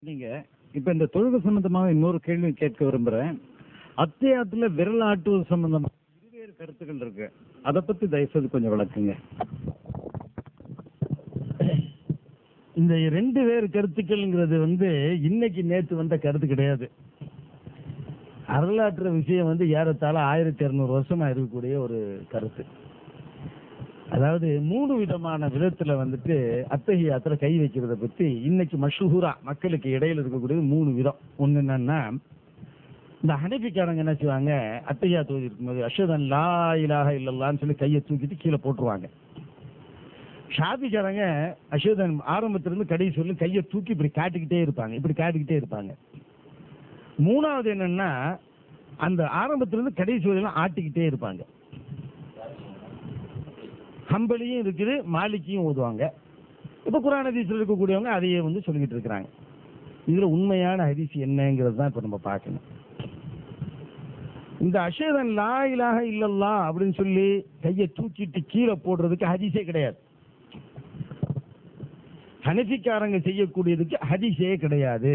நீங்க இப்ப இந்த தொழுகை சம்பந்தமாக இன்னொரு கேள்வி கேட்க விரும்புறேன். அத்தியாயத்துல விரல் ஆட்டுவது சம்பந்தமா இருவேறு கருத்துக்கள் இருக்கு. அதை பத்தி தயவுசெய்து கொஞ்சம் விளக்குங்க. இந்த ரெண்டு வேறு கருத்துக்கள்ங்கிறது வந்து இன்னைக்கு நேத்து வந்த கருத்து கிடையாது. வரலாற்று விஷயம் வந்து ஏறத்தாழ ஆயிரத்தி இருநூறு வருஷமா இருக்கக்கூடிய ஒரு கருத்து. அதாவது மூணு விதமான விதத்துல வந்துட்டு அத்தகையாத்துல கை வைக்கிறத பத்தி இன்னைக்கு மஷூரா மக்களுக்கு இடையில இருக்கக்கூடியது மூணு விதம். ஒண்ணு என்னன்னா இந்த ஹனபிக்காரங்க என்ன செய்வாங்க? அத்தையா தொகுதி இருக்கும்போது அஷதன் லா இலாக இல்லல்லான்னு சொல்லி கையை தூக்கிட்டு கீழே போட்டுருவாங்க. ஷாபிக்காரங்க அஷோதன் ஆரம்பத்திலிருந்து கடைசி சொல்லி கையை தூக்கி இப்படி காட்டிக்கிட்டே இருப்பாங்க. இப்படி காட்டிக்கிட்டே இருப்பாங்க. மூணாவது என்னன்னா அந்த ஆரம்பத்திலிருந்து கடைசி வரையிலும் ஆட்டிக்கிட்டே இருப்பாங்க. ஹம்பலியும் இருக்குது மாலிக்கியும் ஓதுவாங்க. இப்போ குரான் ஹதீஸில் இருக்கக்கூடியவங்க அதையே வந்து சொல்லிக்கிட்டு இருக்கிறாங்க. இதில் உண்மையான ஹதீஸ் என்னங்கிறது தான் இப்போ நம்ம பார்க்கணும். இந்த அஷேதன் லா இலாக இல்லல்லா அப்படின்னு சொல்லி கையை தூக்கிட்டு கீழே போடுறதுக்கு ஹதீஸே கிடையாது. ஹனஃபிக்காரங்க செய்யக்கூடியதுக்கு ஹதீஸே கிடையாது.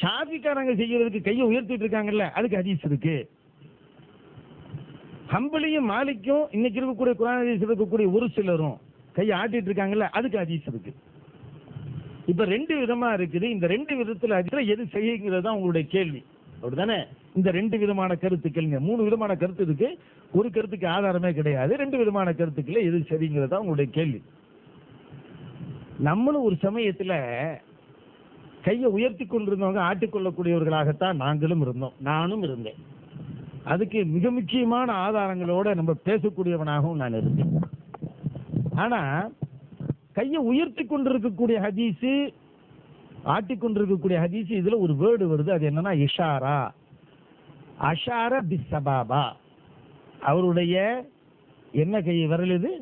ஷாஃபிக்காரங்க செய்யறதுக்கு கையை உயர்த்திட்டு இருக்காங்கல்ல அதுக்கு ஹதீஸ் இருக்குது ஹம்பலியும் மாலிக்கும் இன்னைக்கு இருக்கக்கூடிய குரான் ஹதீஸ் இருக்கக்கூடிய ஒரு சிலரும் கையை ஆட்டிட்டு இருக்காங்கல்ல அதுக்கு ஹதீஸ் இருக்கு. இப்ப ரெண்டு விதமா இருக்குது. இந்த ரெண்டு விதத்துல அதுல எது செய்யுங்கிறது தான் உங்களுடைய கேள்வி. அப்படிதானே இந்த ரெண்டு விதமான கருத்துக்கள் மூணு விதமான கருத்து இருக்கு. ஒரு கருத்துக்கு ஆதாரமே கிடையாது. ரெண்டு விதமான கருத்துக்கள் எது சரிங்கிறது தான் உங்களுடைய கேள்வி. நம்மளும் ஒரு சமயத்துல கையை உயர்த்தி கொண்டிருந்தவங்க ஆட்டிக்கொள்ளக்கூடியவர்களாகத்தான் நாங்களும் இருந்தோம். நானும் இருந்தேன். அதுக்கு மிக முக்கியமான ஆதாரங்களோட நம்ம பேசக்கூடியவனாகவும் நான் இருந்தேன் ஆனா கையை உயர்த்தி கொண்டிருக்கக்கூடிய ஹதீஸு ஆட்டிக்கொண்டிருக்கக்கூடிய ஹதீஸ் இதுல ஒரு வேர்டு வருது. அது என்னன்னா இஷாரா. அஷார பிசபாபா அவருடைய என்ன கை விரல் இது?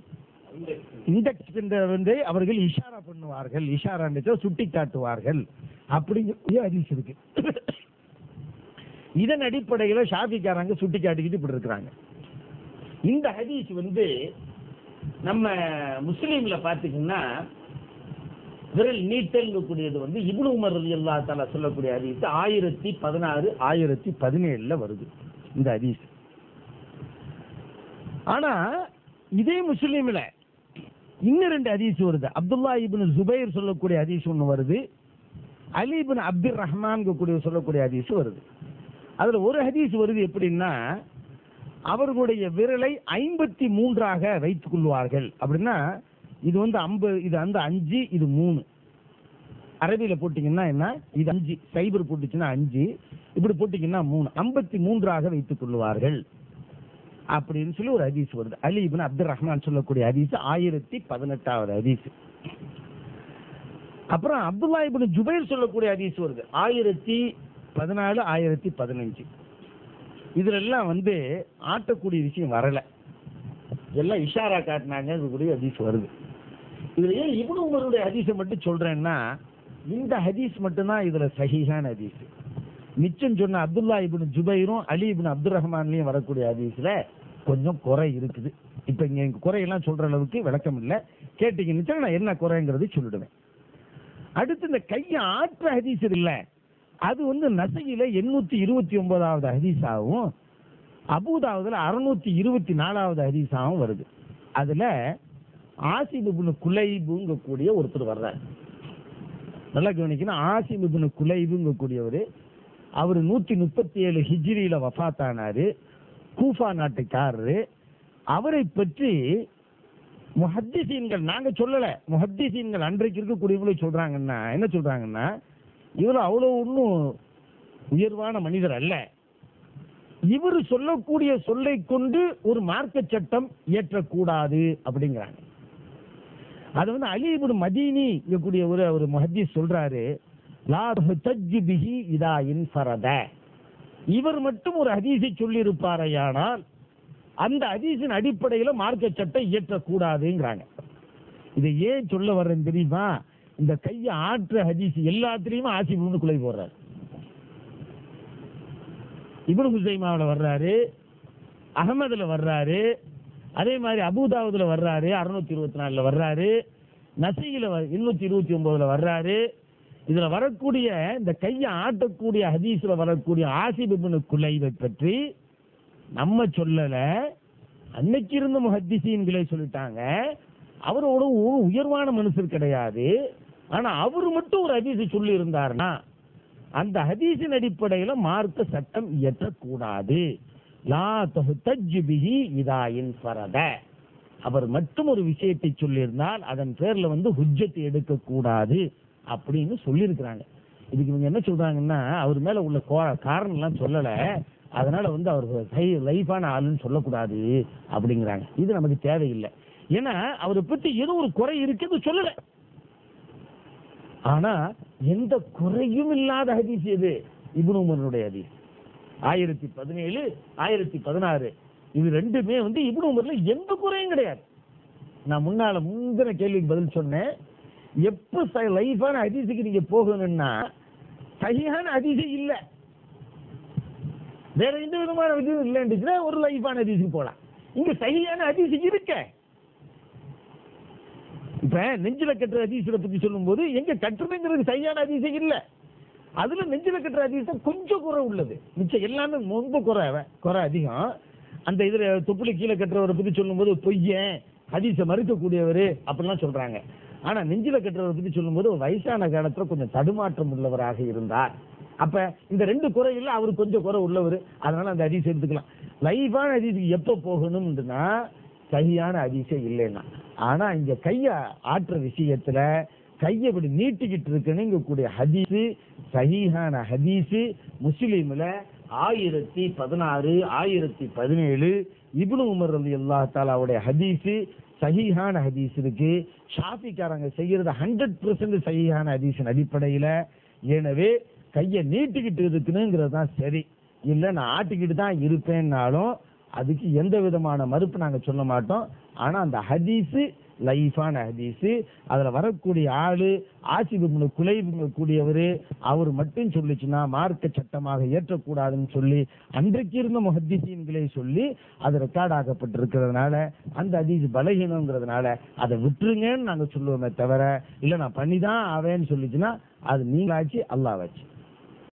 இண்டெக்ஸ் வந்து அவர்கள் இஷாரா பண்ணுவார்கள். இஷாரா சுட்டி காட்டுவார்கள். அப்படிங்கிற ஹதீஸ் இருக்கு. இதன் அடிப்படையில ஷாஃபிக்காரங்க சுட்டி காட்டிக்கிட்டு இப்படி இருக்கிறாங்க. இந்த ஹதீஸ் வந்து நம்ம முஸ்லீம்ல பாத்தீங்கன்னா விரல் நீட்டல்ங்கக்கூடியது வந்து இப்னு உமர் அல்லா தாலா சொல்லக்கூடிய ஹதீஸ் ஆயிரத்தி பதினாறு ஆயிரத்தி பதினேழுல வருது இந்த ஹதீஸ். ஆனா இதே முஸ்லீம்ல இன்னும் ரெண்டு ஹதீஸ் வருது. அப்துல்லா இபின் ஜுபைர் சொல்லக்கூடிய ஹதீஸ் ஒன்று வருது. அலி இபின் அப்துல் ரஹ்மான் கூடிய சொல்லக்கூடிய ஹதீஸ் வருது. அதுல ஒரு ஹதீஸ் வருது எப்படின்னா அவர்களுடைய விரலை ஐம்பத்தி மூன்றாக வைத்துக் கொள்வார்கள். அப்படின்னா இது வந்து ஐம்பது இது வந்து அஞ்சு இது மூணு. அரபியில போட்டீங்கன்னா என்ன? இது அஞ்சு. சைபர் போட்டுச்சுன்னா அஞ்சு. இப்படி போட்டீங்கன்னா மூணு. ஐம்பத்தி மூன்றாக வைத்துக் கொள்வார்கள். அப்படின்னு சொல்லி ஒரு ஹதீஸ் வருது. அலி இபின் அப்துல் ரஹ்மான் சொல்லக்கூடிய ஹதீஸ் ஆயிரத்தி பதினெட்டாவது ஹதீஸ். அப்புறம் அப்துல்லா இபின் ஜுபைர் சொல்லக்கூடிய ஹதீஸ் வருது. ஆயிரத்தி பதினாலு ஆயிரத்தி பதினஞ்சு. இதுலெல்லாம் வந்து ஆட்டக்கூடிய விஷயம் வரலை. எல்லாம் இஷாரா காட்டினாங்க கூடிய ஹதீஸ் வருது. இதில் ஏன் இப்னு உங்களுடைய ஹதீஸை மட்டும் சொல்கிறேன்னா இந்த ஹதீஸ் மட்டும்தான் இதில் சஹிஹான ஹதீஸ். மிச்சம் சொன்ன அப்துல்லா இபின் ஜுபைரும் அலி இபின் அப்துல் ரஹ்மான்லையும் வரக்கூடிய ஹதீஸில் கொஞ்சம் குறை இருக்குது. இப்ப இங்க குறையெல்லாம் சொல்கிற அளவுக்கு விளக்கம் இல்லை. கேட்டீங்கன்னு நான் என்ன குறைங்கிறது சொல்லிடுவேன். அடுத்து இந்த கையை ஆற்ற ஹதீஸ் இல்லை. அது வந்து நசையில எண்ணூத்தி இருபத்தி ஒன்பதாவது ஹதீஸாகவும் அபூதாவதுல அறுநூத்தி இருபத்தி நாலாவது ஹதீஸாகவும் வருது. அதுல ஆசிபுபுனு குலைபுங்க கூடிய ஒருத்தர் வர்றார். நல்லா கவனிக்கணும் ஆசிபுபுனு குலைபுங்க கூடியவர் அவர் நூத்தி முப்பத்தி ஏழு ஹிஜ்ரியில வஃபாத்தானாரு கூஃபா நாட்டுக்காரரு. அவரை பற்றி முஹத்திசீன்கள் நாங்க சொல்லல. முஹத்திசீன்கள் அன்றைக்கு இருக்கக்கூடியவங்களே சொல்றாங்கன்னா என்ன சொல்றாங்கன்னா இவர் அவ்வளோ ஒன்றும் உயர்வான மனிதர் அல்ல. இவர் சொல்லக்கூடிய சொல்லை கொண்டு ஒரு மார்க்க சட்டம் இயற்றக்கூடாது அப்படிங்கிறாங்க. அது வந்து அலிபுன் மதீனி இருக்கக்கூடிய ஒரு ஒரு மஹதி சொல்றாரு லா இதா இன்ஃபரத இவர் மட்டும் ஒரு ஹதீஸை சொல்லியிருப்பாரையானால் அந்த ஹதீஸின் அடிப்படையில் மார்க்க சட்டம் இயற்றக்கூடாதுங்கிறாங்க. இதை ஏன் சொல்ல வர்றேன் தெரியுமா? இந்த கையை ஆற்ற ஹதீஸ் எல்லாத்துலயுமே ஆசிபுன்னு குலை போடுறாரு. இப்னு ஹுசைமாவில் வர்றாரு அகமதுல வர்றாரு அதே மாதிரி அபுதாவுதுல வர்றாரு அறுநூத்தி இருபத்தி நாலுல வர்றாரு நசையில இருநூத்தி இருபத்தி ஒன்பதுல வர்றாரு. இதுல வரக்கூடிய இந்த கையை ஆட்டக்கூடிய ஹதீஸ்ல வரக்கூடிய ஆசிபிபின் குலைவை பற்றி நம்ம சொல்லல. அன்னைக்கு இருந்த முஹத்திசீன்களை சொல்லிட்டாங்க. அவரோட ஒரு உயர்வான மனுஷர் கிடையாது. ஆனா அவர் மட்டும் ஒரு ஹதீஸ் சொல்லி இருந்தார்னா அந்த ஹதீஸின் அடிப்படையில மார்க்க சட்டம் இயற்றக்கூடாது. லா தஹ்தஜ் பிஹி இதா அவர் மட்டும் ஒரு விஷயத்தை சொல்லியிருந்தால் அதன் பேர்ல வந்து ஹுஜ்ஜத் எடுக்கக்கூடாது அப்படின்னு சொல்லியிருக்கிறாங்க. இதுக்கு இவங்க என்ன சொல்றாங்கன்னா அவர் மேல உள்ள காரணம் எல்லாம் சொல்லல. அதனால வந்து அவர் ஹை லைஃபான ஆளுன்னு சொல்லக்கூடாது அப்படிங்கிறாங்க. இது நமக்கு தேவையில்லை. ஏன்னா அவரை பத்தி ஏதோ ஒரு குறை இருக்குன்னு சொல்லலை. ஆனா எந்த குறையும் இல்லாத ஹதீஸ் எது? இப்னு உமருடைய ஹதீஸ். ஆயிரத்தி பதினேழு ஆயிரத்தி பதினாறு. இது ரெண்டுமே வந்து இப்னு உமர்ல எந்த குறையும் கிடையாது. நான் முன்னால முந்தின கேள்விக்கு பதில் சொன்னேன். எப்ப லைஃபான ஹதீஸுக்கு நீங்க போகணும்னா சரியான ஹதீஸே இல்ல. வேற எந்த விதமான ஹதீஸும் இல்லைன்னுச்சுன்னா ஒரு லைஃபான ஹதீஸுக்கு போலாம். இங்க சரியான ஹதீஸ் இருக்க. இப்ப நெஞ்சில கட்டுற அதிசயத்தை பத்தி சொல்லும்போது எங்க கட்டுறதுங்கிறது சரியான அதிசயம் இல்ல. அதுல நெஞ்சில கட்டுற அதிசயம் கொஞ்சம் குறை உள்ளது. மிச்சம் எல்லாமே ரொம்ப குறை குறை அதிகம். அந்த இதுல தொப்புளி கீழே கட்டுறவரை பத்தி சொல்லும்போது பொய்யன் ஹதீஸை மறுக்கக்கூடியவர் அப்படிலாம் சொல்றாங்க. ஆனா நெஞ்சில கட்டுறவரை பத்தி சொல்லும்போது வயசான காலத்துல கொஞ்சம் தடுமாற்றம் உள்ளவராக இருந்தார். அப்ப இந்த ரெண்டு குறையில அவர் கொஞ்சம் குறை உள்ளவர். அதனால அந்த அதிசயம் எடுத்துக்கலாம். லைஃபான அதிசயம் எப்ப போகணும்னா சரியான ஹதீஸே இல்லைன்னா. ஆனா இங்க கைய ஆற்ற விஷயத்துல கையை இப்படி நீட்டிக்கிட்டு இருக்குன்னு கூடிய ஹதீஸ் சஹீஹான ஹதீஸ் முஸ்லீம்ல ஆயிரத்தி பதினாறு ஆயிரத்தி பதினேழு இப்னு உமர் ரலி அல்லா தாலாவுடைய ஹதீஸு சஹீஹான ஹதீஸ் இருக்கு. ஷாஃபிக்காரங்க செய்யறது ஹண்ட்ரட் பெர்சன்ட் சஹீஹான ஹதீஸின் அடிப்படையில. எனவே கையை நீட்டிக்கிட்டு இருக்குனுங்கிறது தான் சரி. இல்லை நான் ஆட்டிக்கிட்டு தான் இருப்பேன்னாலும் அதுக்கு எந்த விதமான மறுப்பு நாங்கள் சொல்ல மாட்டோம். ஆனால் அந்த ஹதீஸு லைஃபான ஹதீஸு அதில் வரக்கூடிய ஆள் ஆசிபு குலைபு கூடியவர் அவர் மட்டும் சொல்லிச்சுன்னா மார்க்க சட்டமாக ஏற்றக்கூடாதுன்னு சொல்லி அன்றைக்கு இருந்த முஹத்திசீன்களே சொல்லி அது ரெக்கார்ட் ஆக்கப்பட்டிருக்கிறதுனால அந்த ஹதீஸ் பலகீனங்கிறதுனால அதை விட்டுருங்கன்னு நாங்கள் சொல்லுவோமே தவிர இல்லை நான் பண்ணி தான் ஆவேன்னு சொல்லிச்சுன்னா அது நீங்களாச்சு அல்லாவாச்சு.